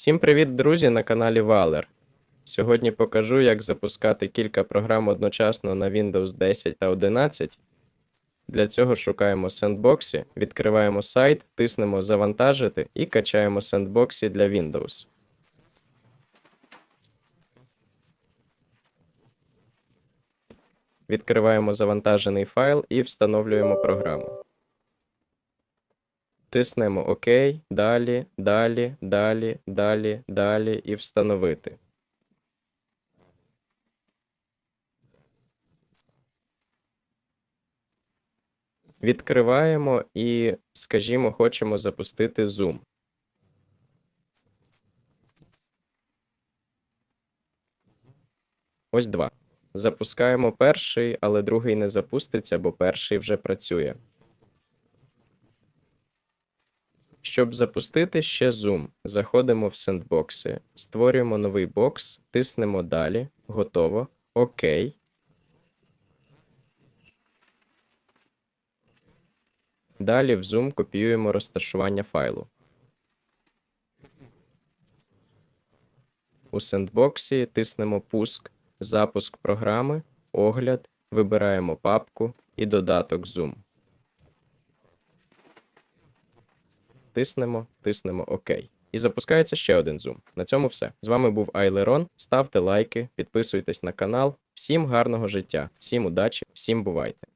Всім привіт, друзі, на каналі Valor. Сьогодні покажу, як запускати кілька програм одночасно на Windows 10 та 11. Для цього шукаємо Sandbox, відкриваємо сайт, тиснемо Завантажити і качаємо Sandbox для Windows. Відкриваємо завантажений файл і встановлюємо програму. Тиснемо ОК, далі, далі, далі, далі, далі і встановити. Відкриваємо і, скажімо, хочемо запустити Zoom. Ось два. Запускаємо перший, але другий не запуститься, бо перший вже працює. Щоб запустити ще Zoom, заходимо в сендбокси, створюємо новий бокс, тиснемо далі, готово, ОК. Далі в Zoom копіюємо розташування файлу. У сендбоксі тиснемо Пуск, запуск програми, огляд, вибираємо папку і додаток Zoom. Тиснемо, тиснемо ОК. І запускається ще один зум. На цьому все. З вами був Айлерон. Ставте лайки, підписуйтесь на канал. Всім гарного життя, всім удачі, всім бувайте!